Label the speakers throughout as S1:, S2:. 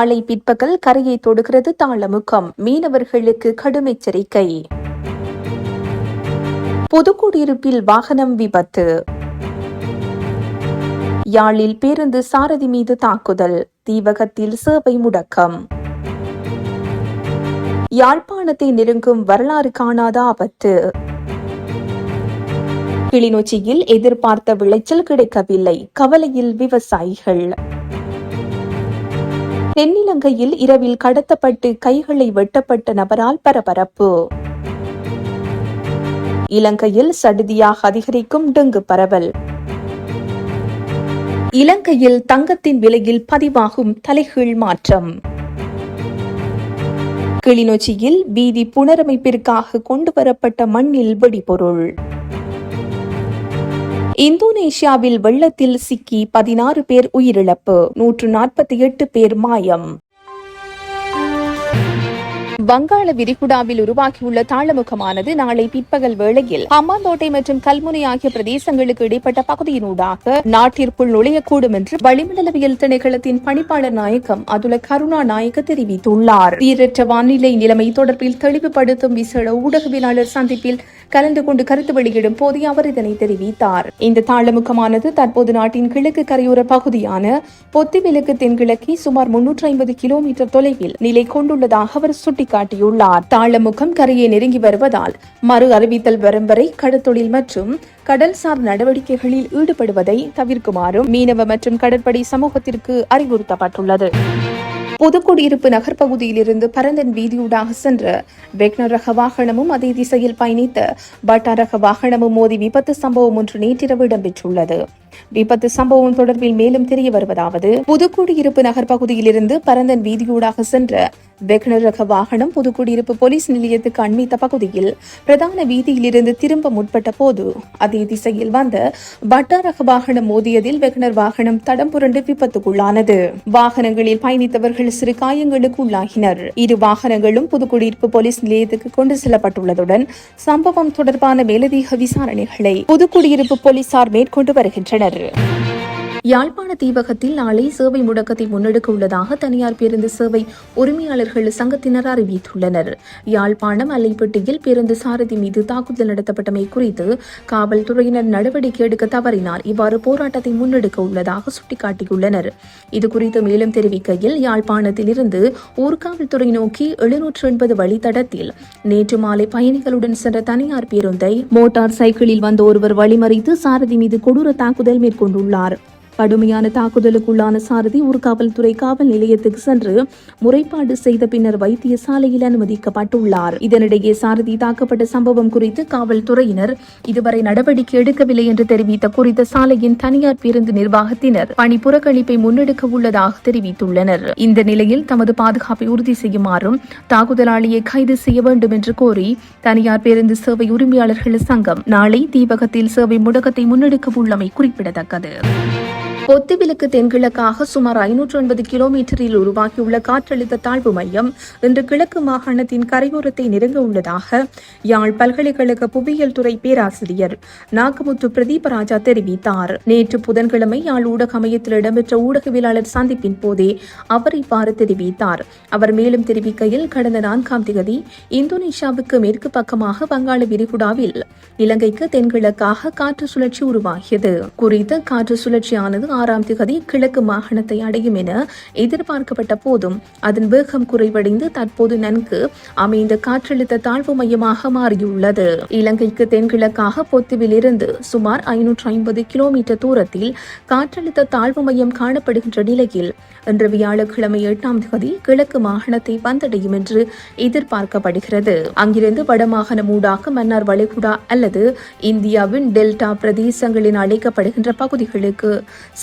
S1: நாளை பிற்பகல் கரையை தொடுகிறது தாளமுகம். மீனவர்களுக்கு கடும் எச்சரிக்கை. புதுக்குடியிருப்பில் வாகனம் விபத்து. யாழில் பேருந்து சாரதி மீது தாக்குதல். தீவகத்தில் சேவை முடக்கம். யாழ்ப்பாணத்தை நெருங்கும் வரலாறு காணாத ஆபத்து. கிளிநொச்சியில் எதிர்பார்த்த விளைச்சல் கிடைக்கவில்லை. கவலையில் விவசாயிகள். தென்னிலங்கையில் இரவில் கடத்தப்பட்டு கைகளை வெட்டப்பட்ட நபரால் பரபரப்பு. இலங்கையில் சடுதியாக அதிகரிக்கும் டெங்கு பரவல். இலங்கையில் தங்கத்தின் விலையில் பதிவாகும் தலைகீழ் மாற்றம். கிளிநொச்சியில் வீதி புனரமைப்பிற்காக கொண்டுவரப்பட்ட மண்ணில் வெடிபொருள். இந்தோனேஷியாவில் வெள்ளத்தில் சிக்கி பதினாறு பேர் உயிரிழப்பு நூற்று நாற்பத்தி எட்டு பேர் மாயம். வங்காள விரிகுடாவில் உருவாகியுள்ள தாளமுகமானது நாளை பிற்பகல் வேளையில் அம்மாந்தோட்டை மற்றும் கல்முனை ஆகிய பிரதேசங்களுக்கு இடைப்பட்ட பகுதியினூடாக நாட்டிற்குள் நுழையக்கூடும் என்று வளிமண்டலவியல் திணைக்களத்தின் பணிப்பாளர் நாயகம் அதுல கருணா நாயக்க தெரிவித்துள்ளார். சீரற்ற வானிலை நிலைமை தொடர்பில் தெளிவுபடுத்தும் விசேட ஊடகவியலாளர் சந்திப்பில் கலந்து கொண்டு கருத்து வெளியிடும் போதே அவர் இதனை தெரிவித்தார். இந்த தாளமுகமானது தற்போது நாட்டின் கிழக்கு கரையோர பகுதியான பொத்திவிலக்கு தென்கிழக்கே சுமார் முன்னூற்றி ஐம்பது கிலோமீட்டர் தொலைவில் நிலை கொண்டுள்ளதாக அவர் சுட்டிக்காட்டியுள்ளார் தாளமுகம் கரையை நெருங்கி வருவதால் மறு அறிவித்தல் வரும் வரை கடற்தொழில் மற்றும் கடல்சார் நடவடிக்கைகளில் ஈடுபடுவதை தவிர்க்குமாறும் மீனவ மற்றும் கடற்படை சமூகத்திற்கு அறிவுறுத்தப்பட்டுள்ளது. புதுக்குடியிருப்பு நகர்ப்பகுதியிலிருந்து பரந்தன் வீதியூடாக சென்ற வெக்னர் ரக வாகனமும் அதே திசையில் பயணித்த பட்டா ரக வாகனமும் மோதி விபத்து சம்பவம் ஒன்று நேற்றிரவு இடம்பெற்றுள்ளது. விபத்து சம்பவம் தொடர்பில் மேலும் தெரிய வருவதாவது புதுக்குடியிருப்பு நகர் பகுதியிலிருந்து பரந்தன் வீதியூடாக சென்ற வெகுனர் ரக வாகனம் புதுக்குடியிருப்பு போலீஸ் நிலையத்துக்கு அண்மித்த பகுதியில் பிரதான வீதியிலிருந்து திரும்ப முற்பட்ட போது அதே திசையில் வந்த பட்டா ரக வாகனம் மோதியதில் வெகுனர் வாகனம் தடம் புரண்டு விபத்துக்குள்ளானது. வாகனங்களில் பயணித்தவர்கள் சிறு காயங்களுக்கு உள்ளாகினர். இரு வாகனங்களும் புதுக்குடியிருப்பு போலீஸ் நிலையத்துக்கு கொண்டு செல்லப்பட்டுள்ளதுடன் சம்பவம் தொடர்பான மேலதிக விசாரணைகளை புதுக்குடியிருப்பு போலீசார் மேற்கொண்டு வருகின்றனர். ಮಿಡರ್ யாழ்ப்பாண தீவகத்தில் நாளை சேவை முடக்கத்தை முன்னெடுக்க உள்ளதாக தனியார் பேருந்து சேவை உரிமையாளர்கள் சங்கத்தினர் அறிவித்துள்ளனர். யாழ்ப்பாணம் அல்லைப்பட்டியில் பேருந்து சாரதி மீது தாக்குதல் நடத்தப்பட்டமை குறித்து காவல்துறையினர் நடவடிக்கை எடுக்க தவறினார் இவ்வாறு போராட்டத்தை முன்னெடுக்க உள்ளதாக சுட்டிக்காட்டியுள்ளனர். இதுகுறித்து மேலும் தெரிவிக்கையில் யாழ்ப்பாணத்திலிருந்து ஊர்காவல்துறை நோக்கி எழுநூற்று எண்பது வழித்தடத்தில் நேற்று மாலை பயணிகளுடன் சென்ற தனியார் பேருந்தை மோட்டார் சைக்கிளில் வந்த ஒருவர் வழிமறித்து சாரதி மீது கொடூர தாக்குதல் மேற்கொண்டுள்ளார். கடுமையான தாக்குதலுக்குள்ளான சாரதி ஊர்காவல்துறை காவல் நிலையத்துக்கு சென்று முறைப்பாடு செய்த பின்னர் வைத்தியசாலையில் அனுமதிக்கப்பட்டுள்ளார். இதனிடையே சாரதி தாக்கப்பட்ட சம்பவம் குறித்து காவல்துறையினர் இதுவரை நடவடிக்கை எடுக்கவில்லை என்று தெரிவித்த குறித்த சாலையின் தனியார் பேருந்து நிர்வாகத்தினர் பணி புறக்கணிப்பை முன்னெடுக்க உள்ளதாக தெரிவித்துள்ளனர். இந்த நிலையில் தமது பாதுகாப்பை உறுதி செய்யுமாறும் தாக்குதலாளியை கைது செய்ய வேண்டும் என்று கோரி தனியார் பேருந்து சேவை உரிமையாளர்கள் சங்கம் நாளை தீபகத்தில் சேவை முடக்கத்தை முன்னெடுக்க உள்ளமை குறிப்பிடத்தக்கது. பொத்துவிலுக்கு தென்கிழக்காக சுமார் ஐநூற்று ஒன்பது கிலோமீட்டரில் உருவாகியுள்ள காற்றழுத்த தாழ்வு மையம் இன்று கிழக்கு மாகாணத்தின் கரையோரத்தை நெருங்க உள்ளதாக யாழ் பல்கலைக்கழக புவியியல் துறை பேராசிரியர் நாகமுத்து பிரதீபராஜா தெரிவித்தார். நேற்று புதன்கிழமை யாழ் ஊடக மையத்தில் இடம்பெற்ற ஊடகவியலாளர் சந்திப்பின் போதே அவர் இவ்வாறு தெரிவித்தார். அவர் மேலும் தெரிவிக்கையில் கடந்த நான்காம் தேதி இந்தோனேஷியாவுக்கு மேற்கு பக்கமாக வங்காள விரிகுடாவில் இலங்கைக்கு தென்கிழக்காக காற்று சுழற்சி உருவாகியது. குறித்த காற்று சுழற்சியானது ஆறாம் திகதி கிழக்கு மாகாணத்தை அடையும் என எதிர்பார்க்கப்பட்ட போதும் அதன் வேகம் குறைவடைந்து தற்போது நன்கு அமைந்த காற்றழுத்த தாழ்வு மையமாக மாறியுள்ளது. இலங்கைக்கு தென்கிழக்காக பொத்துவில் இருந்து சுமார் ஐநூற்று ஐம்பது கிலோமீட்டர் தூரத்தில் காற்றழுத்த தாழ்வு மையம் காணப்படுகின்ற நிலையில் இன்று வியாழக்கிழமை எட்டாம் திகதி கிழக்கு மாகாணத்தை வந்தடையும் என்று எதிர்பார்க்கப்படுகிறது. அங்கிருந்து வடமாகாணம் ஊடாக மன்னார் வளைகுடா அல்லது இந்தியாவின் டெல்டா பிரதேசங்களின் அழைக்கப்படுகின்ற பகுதிகளுக்கு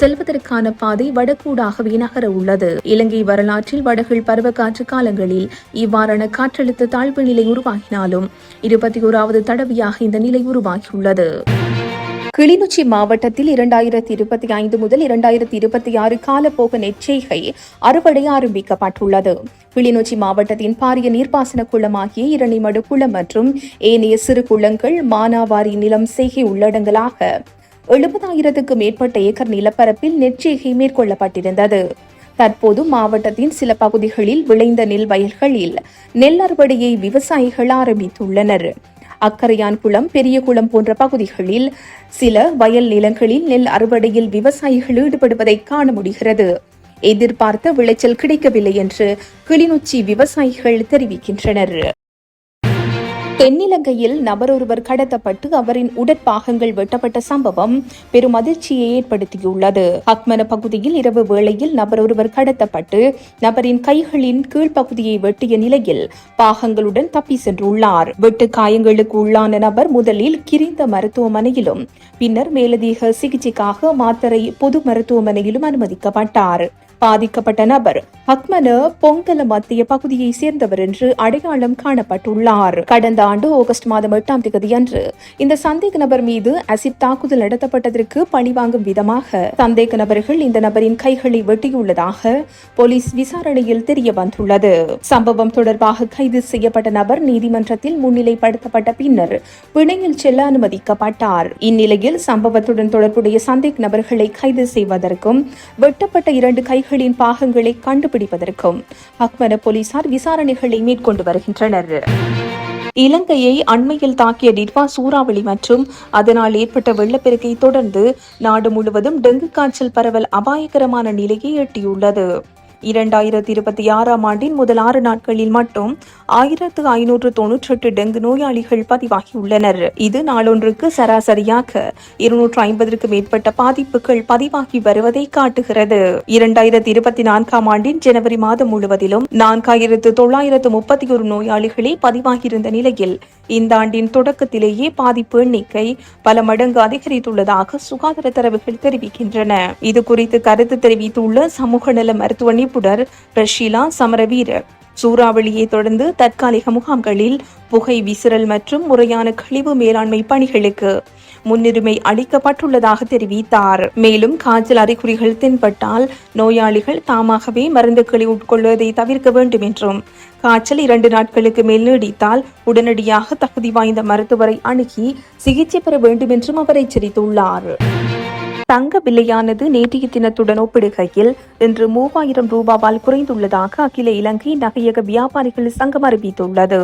S1: செல்வதற்கான பாதை வடக்கூடாகவே நகர உள்ளது. இலங்கை வரலாற்றில் வடகிழ் பருவக்காற்று காலங்களில் இவ்வாறான காற்றழுத்த தாழ்வு நிலை உருவாகினாலும் இருபத்தி ஓராவது தடவையாக இந்த நிலை உருவாகியுள்ளது. கிளிநொச்சி மாவட்டத்தில் இரண்டாயிரத்தி இருபத்தி ஐந்து முதல் இரண்டாயிரத்தி இருபத்தி ஆறு காலப்போக நெச்செய்கை அறுவடை ஆரம்பிக்கப்பட்டுள்ளது. கிளிநொச்சி மாவட்டத்தின் பாரிய நீர்ப்பாசன குளமாகிய இரணிமடு குளம் மற்றும் ஏனைய சிறு குளங்கள் மானாவாரி நிலம் செய்கை உள்ளடங்கலாக எழுபதாயிரத்துக்கு மேற்பட்ட ஏக்கர் நிலப்பரப்பில் நெற்செய்கை மேற்கொள்ளப்பட்டிருந்தது. தற்போது மாவட்டத்தின் சில பகுதிகளில் விளைந்த நெல் வயல்களில் நெல் அறுவடையை விவசாயிகள் ஆரம்பித்துள்ளனர். அக்கரையான்குளம் பெரியகுளம் போன்ற பகுதிகளில் சில வயல் நிலங்களில் நெல் அறுவடையில் விவசாயிகள் ஈடுபடுவதை காண முடிகிறது. எதிர்பார்த்த விளைச்சல் கிடைக்கவில்லை என்று கிளிநொச்சி விவசாயிகள் தெரிவிக்கின்றனர். தென்னிலங்கையில் நபரொருவர் கடத்தப்பட்டு அவரின் உடற்பாகங்கள் வெட்டப்பட்ட சம்பவம் பெரும் அதிர்ச்சியை ஏற்படுத்தியுள்ளது. அக்மன பகுதியில் இரவு வேளையில் நபரொருவர் கடத்தப்பட்டு நபரின் கைகளின் கீழ்ப்பகுதியை வெட்டிய நிலையில் பாகங்களுடன் தப்பி சென்றுள்ளார். வெட்டு காயங்களுக்கு உள்ளான நபர் முதலில் கிரிந்த மருத்துவமனையிலும் பின்னர் மேலதிக சிகிச்சைக்காக மாத்தரை பொது மருத்துவமனையிலும் அனுமதிக்கப்பட்டார். பாதிக்கப்பட்ட நபர். அக்மன பொங்கல மத்திய பகுதியை சேர்ந்தவர் என்று அடையாளம் காணப்பட்டுள்ளார். கடந்த ஆண்டு ஆகஸ்ட் மாதம் எட்டாம் தேதி அன்று இந்த சந்தேக நபர் மீது அசிட் தாக்குதல் நடத்தப்பட்டதற்கு பழிவாங்கும் விதமாக சந்தேக நபர்கள் இந்த நபரின் கைகளை வெட்டியுள்ளதாக போலீஸ் விசாரணையில் தெரிய வந்துள்ளது. சம்பவம் தொடர்பாக கைது செய்யப்பட்ட நபர் நீதிமன்றத்தில் முன்னிலைப்படுத்தப்பட்ட பின்னர் பிணையில் செல்ல அனுமதிக்கப்பட்டார். இந்நிலையில் சம்பவத்துடன் தொடர்புடைய சந்தேக நபர்களை கைது செய்வதற்கும் வெட்டப்பட்ட இரண்டு கைகளின் பாகங்களை கண்டுபிடிப்பதற்கும் அக்மர போலீசார் விசாரணைகளை மேற்கொண்டு வருகின்றனர். இலங்கையை அண்மையில் தாக்கிய டிட்வா சூறாவளி மற்றும் அதனால் ஏற்பட்ட வெள்ளப்பெருக்கை தொடர்ந்து நாடு முழுவதும் டெங்கு காய்ச்சல் பரவல் அபாயகரமான நிலையை எட்டியுள்ளது. இரண்டாயிரத்தி இருபத்தி ஆறாம் ஆண்டின் முதல் ஆறு நாட்களில் மட்டும் ஆயிரத்து ஐநூற்று தொன்னூற்றி எட்டு டெங்கு நோயாளிகள் பதிவாகியுள்ளனர். இது நாளொன்றுக்கு சராசரியாக இருநூற்று ஐம்பதற்கு மேற்பட்ட பாதிப்புகள் பதிவாகி வருவதை காட்டுகிறது. இரண்டாயிரத்தி இருபத்தி நான்காம் ஆண்டின் ஜனவரி மாதம் முழுவதிலும் நான்காயிரத்து தொள்ளாயிரத்து முப்பத்தி ஒரு நோயாளிகளே பதிவாகியிருந்த நிலையில் இந்த ஆண்டின் தொடக்கத்திலேயே பாதிப்பு எண்ணிக்கை பல மடங்கு அதிகரித்துள்ளதாக சுகாதார தரவுகள் தெரிவிக்கின்றன. இது குறித்து கருத்து தெரிவித்துள்ள சமூக நல மருத்துவ நிபுணர் பிரஷீலா சமரவீர சூறாவளியை தொடர்ந்து தற்காலிக முகாம்களில் புகை விசிறல் மற்றும் முறையான கழிவு மேலாண்மை பணிகளுக்கு முன்னுரிமை அளிக்கப்பட்டுள்ளதாக தெரிவித்தார். மேலும் காய்ச்சல் அறிகுறிகள் தென்பட்டால் நோயாளிகள் தாமாகவே மருந்துகளை உட்கொள்வதை தவிர்க்க வேண்டும் என்றும் காய்ச்சல் இரண்டு நாட்களுக்கு மேல் நீடித்தால் உடனடியாக தகுதி வாய்ந்த மருத்துவரை அணுகி சிகிச்சை பெற வேண்டும் என்றும் அவர் எச்சரித்துள்ளார். தங்க விலையானது நேற்றைய தினத்துடன் ஒப்பிடுகையில் இன்று மூவாயிரம் ரூபாவால் குறைந்துள்ளதாக அகில இலங்கை நகையக வியாபாரிகள் சங்கம் அறிவித்துள்ளது.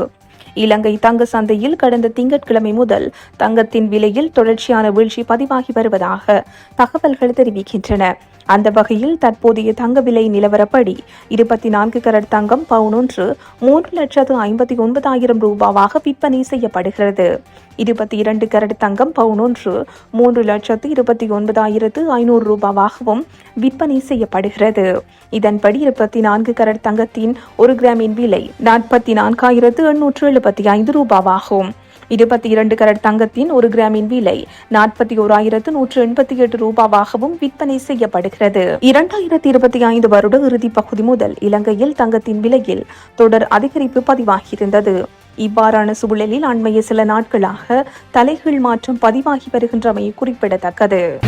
S1: இலங்கை தங்க சந்தையில் கடந்த திங்கட்கிழமை முதல் தங்கத்தின் விலையில் தொடர்ச்சியான வீழ்ச்சி பதிவாகி வருவதாக தகவல்கள் தெரிவிக்கின்றன. அந்த வகையில் தற்போதைய தங்க விலை நிலவரப்படி இருபத்தி நான்கு கரட் தங்கம் பவுன் ஒன்று மூன்று லட்சத்து ஐம்பத்தி ஒன்பதாயிரம் ரூபாவாக விற்பனை செய்யப்படுகிறது. இருபத்தி இரண்டு கரட் தங்கம் பவுன் ஒன்று மூன்று லட்சத்து இருபத்தி ஒன்பதாயிரத்து ஐநூறு ரூபாவாகவும் விற்பனை செய்யப்படுகிறது. இதன்படி இருபத்தி நான்கு கரட் தங்கத்தின் ஒரு கிராமின் விலை நாற்பத்தி நான்காயிரத்து எண்ணூற்று இருபத்தி ஐந்து ரூபாவாகும். இருபத்தி இரண்டு கரட் தங்கத்தின் ஒரு கிராமின் விலை நாற்பத்தி ஓராயிரத்து நூற்று எண்பத்தி எட்டு ரூபாவாகவும் விற்பனை செய்யப்படுகிறது. இரண்டாயிரத்தி இருபத்தி ஐந்து வருட இறுதி பகுதி முதல் இலங்கையில் தங்கத்தின் விலையில் தொடர் அதிகரிப்பு பதிவாகியிருந்தது. இவ்வாறான சூழலில் அண்மைய சில நாட்களாக தலைகீழ் மாற்றம் பதிவாகி வருகின்றமை குறிப்பிடத்தக்கது.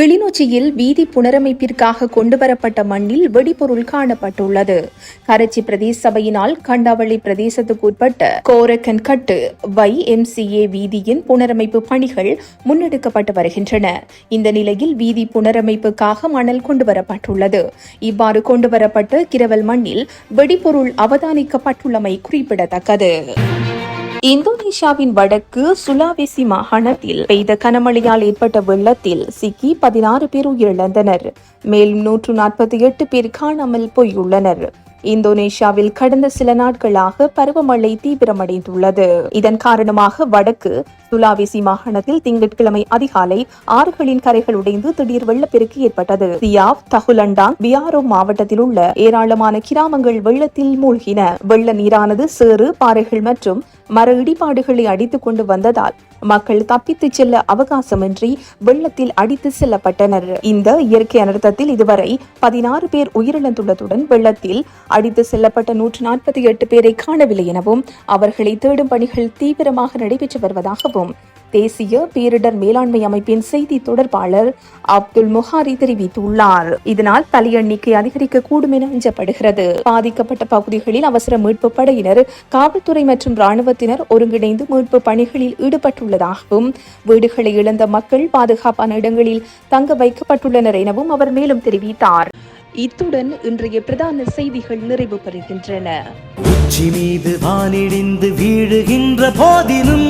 S1: கிளிநொச்சியில் வீதி புனரமைப்பிற்காக கொண்டுவரப்பட்ட மண்ணில் வெடிபொருள் காணப்பட்டுள்ளது. கரச்சி பிரதேச சபையினால் கண்டாவளி பிரதேசத்துக்குட்பட்ட கோரக்கன்கட்டு கோரக்கன் கட்டு வை எம்சிஏ வீதியின் புனரமைப்பு பணிகள் முன்னெடுக்கப்பட்டு வருகின்றன. இந்த நிலையில் வீதி புனரமைப்புக்காக மணல் கொண்டுவரப்பட்டுள்ளது. இவ்வாறு கொண்டுவரப்பட்ட கிரவல் மண்ணில் வெடிபொருள் அவதானிக்கப்பட்டுள்ளமை குறிப்பிடத்தக்கது. இந்தோனேஷியாவின் வடக்கு சுலாவேசி மாகாணத்தில் பெய்த கனமழையால் ஏற்பட்ட வெள்ளத்தில் சிக்கி பதினாறு பேர் உயிரிழந்தனர். மேலும் நூற்று நாற்பத்தி எட்டு பேர் காணாமல் போயுள்ளனர். இந்தோனேஷியாவில் கடந்த சில நாட்களாக பருவமழை தீவிரமடைந்துள்ளது. இதன் காரணமாக வடக்கு சுலாவேசி மாகாணத்தில் திங்கட்கிழமை அதிகாலை ஆறுகளின் கரைகள் உடைந்து திடீர் வெள்ளப்பெருக்கு ஏற்பட்டது. சியாவ் தகுலண்டாங் பியாரோ மாவட்டத்தில் உள்ள ஏராளமான கிராமங்கள் வெள்ளத்தில் மூழ்கின. வெள்ள நீரானது சேறு பாறைகள் மற்றும் மர இடிபாடுகளை அடித்துக் கொண்டு வந்ததால் மக்கள் தப்பித்துச் செல்ல அவகாசமின்றி வெள்ளத்தில் அடித்து செல்லப்பட்டனர். இந்த இயற்கை அனர்த்தத்தில் இதுவரை பதினாறு பேர் உயிரிழந்துள்ளதுடன் வெள்ளத்தில் அடித்து செல்லப்பட்ட நூற்று நாற்பத்தி எட்டு பேரை காணவில்லை எனவும் அவர்களை தேடும் பணிகள் தீவிரமாக நடைபெற்று வருவதாகவும் தேசிய பேரிடர் மேலாண்மை அமைப்பின் செய்தி தொடர்பாளர் அப்துல் முஹாரி தெரிவித்துள்ளார். இதனால் பலி எண்ணிக்கை அதிகரிக்கக்கூடும் என அஞ்சப்படுகிறது. பாதிக்கப்பட்ட பகுதிகளில் அவசர மீட்பு படையினர் காவல்துறை மற்றும் ராணுவத்தினர் ஒருங்கிணைந்து மீட்பு பணிகளில் ஈடுபட்டுள்ளதாகவும் வீடுகளை இழந்த மக்கள் பாதுகாப்பான இடங்களில் தங்க வைக்கப்பட்டுள்ளனர் எனவும் அவர் மேலும் தெரிவித்தார். இத்துடன் இன்றைய பிரதான செய்திகள் நிறைவு பெறுகின்றன.
S2: உச்சி மீது வானிடிந்து வீழுகின்ற போதிலும்